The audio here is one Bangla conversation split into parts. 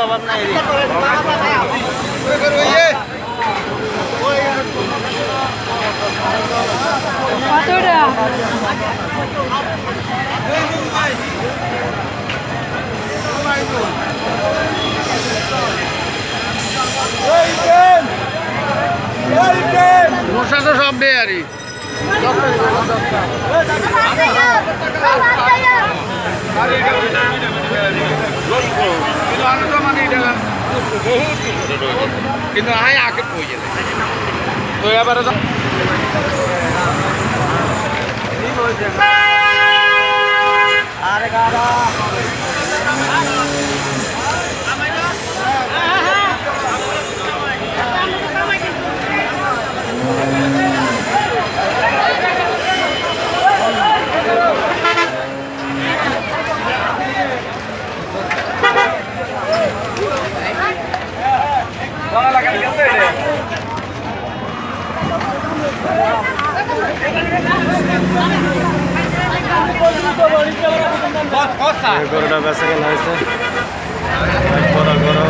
অভাব নাই কতটা? তো সব আমি তো মানে কিন্তু আয় আগে পড়ে গেলে। তো এবারে আরে গাড়া গরুটা বেচা কেনা হয়েছে। বড় গরু।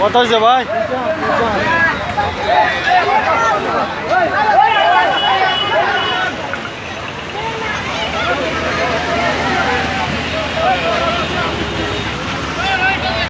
কত হয়েছে ভাই?